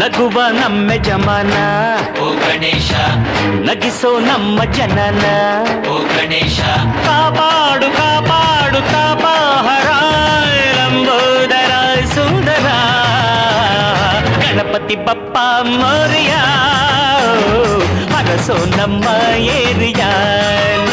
ನಗುವ ನಮ್ಮ ಜಮಾನ ಓ ಗಣೇಶ ನಗಿಸೋ ನಮ್ಮ ಜನನ ಓ ಗಣೇಶ ಕಾಪಾಡು ಕಾಪಾಡು ತಾಪಾಹರ ಲಂಬೋದರ ಸುಂದರ ಗಣಪತಿ ಬಪ್ಪ ಮೋರಿಯ ಹರಸೋ ನಮ್ಮ ಏರಿಯಾನ